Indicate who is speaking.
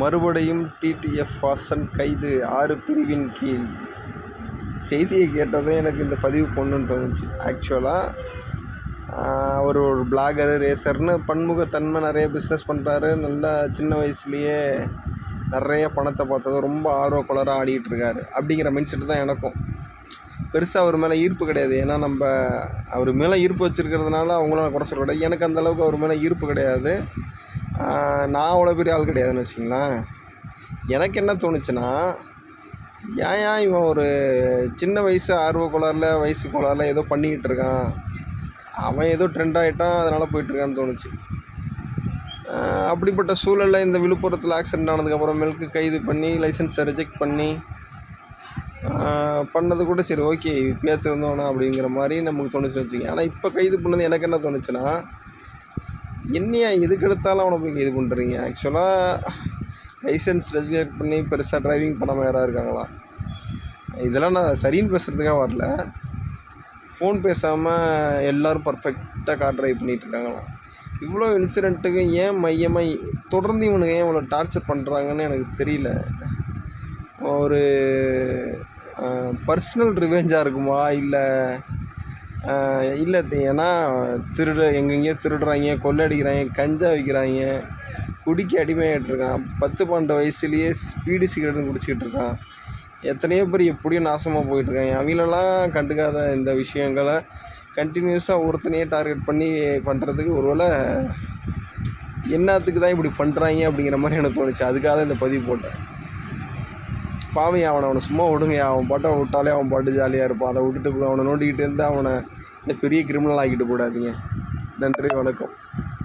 Speaker 1: மறுபடியும் டிடிஎஃப் வாசன் கைது ஆறு பிரிவின் கீழ். செய்தியை கேட்டதும் எனக்கு இந்த பதிவு பொண்ணுன்னு தோணுச்சு. ஆக்சுவலாக அவர் ஒரு பிளாகரு ரேசர்னு பன்முகத்தன்மை நிறைய பிஸ்னஸ் பண்ணுறாரு நல்லா சின்ன வயசுலேயே நிறைய பணத்தை பார்த்ததும் ரொம்ப ஆர்வக்குளராக ஆடிட்டு இருக்காரு. அப்படிங்கிற மைண்ட் செட்டு தான் எனக்கும். பெருசாக அவர் மேலே ஈர்ப்பு கிடையாது. ஏன்னா நம்ம அவர் மேலே ஈர்ப்பு வச்சுருக்கிறதுனால அவங்களும் நான் குறை சொல்ல கிடையாது எனக்கு அந்தளவுக்கு அவர் மேலே ஈர்ப்பு கிடையாது. நான் அவ்வளோ பெரிய ஆள் கிடையாதுன்னு வச்சுங்களேன் எனக்கு என்ன தோணுச்சுன்னா ஏன் ஏன் இவன் ஒரு சின்ன வயசு ஆர்வ கோளாறில் வயசு கோளாறில் ஏதோ பண்ணிக்கிட்டு இருக்கான். அவன் ஏதோ ட்ரெண்ட் ஆகிட்டான் அதனால் போயிட்டுருக்கான்னு தோணுச்சு. அப்படிப்பட்ட சூழலில் இந்த விழுப்புரத்தில் ஆக்சிடென்ட் ஆனதுக்கப்புறமேலுக்கு கைது பண்ணி லைசன்ஸை ரிஜெக்ட் பண்ணி பண்ணது கூட சரி ஓகே இப்பயாச்சும் இருந்தோன்னா அப்படிங்கிற மாதிரி நமக்கு தோணுச்சுன்னு வச்சுக்கோங்க. ஆனால் இப்போ கைது பண்ணது எனக்கு என்ன தோணுச்சுன்னா என்னையா எதுக்கு எடுத்தாலும் அவனை போய் இது பண்ணுறீங்க ஆக்சுவலாக லைசன்ஸ் ரெஜிஸ்டர் பண்ணி பெருசாக டிரைவிங் பண்ணாமல் யாராவது இருக்காங்களா? இதெல்லாம் நான் சரின்னு பேசுகிறதுக்காக வரல. ஃபோன் பேசாமல் எல்லோரும் பர்ஃபெக்டாக கார் ட்ரைவ் பண்ணிகிட்ருக்காங்களாம் இவ்வளோ இன்சிடெண்ட்டுக்கு ஏன் மையமாக தொடர்ந்து இவனுக்கு ஏன் இவ்வளோ டார்ச்சர் பண்ணுறாங்கன்னு எனக்கு தெரியல. ஒரு பர்சனல் ரிவெஞ்சாக இருக்குமா? இல்லை இல்லை ஏன்னா திருடு எங்கெங்கேயோ திருடுறாங்க கொள்ளடிக்கிறாங்க கஞ்சா விற்கிறாங்க குடிக்க அடிமையாகிட்டு இருக்கான் பத்து பன்னெண்டு வயசுலேயே ஸ்பீடு சிகரெட்னு குடிச்சிக்கிட்டு இருக்கான் எத்தனையோ பேர் எப்படியும் நாசமாக போயிட்டுருக்காங்க. அவங்களெல்லாம் கண்டுக்காத இந்த விஷயங்களை கண்டினியூஸாக ஒருத்தனையே டார்கெட் பண்ணி பண்ணுறதுக்கு ஒருவேளை என்னத்துக்கு தான் இப்படி பண்ணுறாங்க அப்படிங்கிற மாதிரி எனக்கு தோணுச்சு. அதுக்காக தான் இந்த பதிவு போட்டேன். பாவம் அவனை அவனை சும்மா விடுங்க அவன் பாட்டை விட்டாலே அவன் பாட்டு ஜாலியாக இருப்பான். அதை விட்டுட்டு அவனை நோண்டிக்கிட்டு இருந்து அவனை இந்த பெரிய கிரிமினல் ஆக்கிட்டு போடாதீங்க நன்றி வணக்கம்.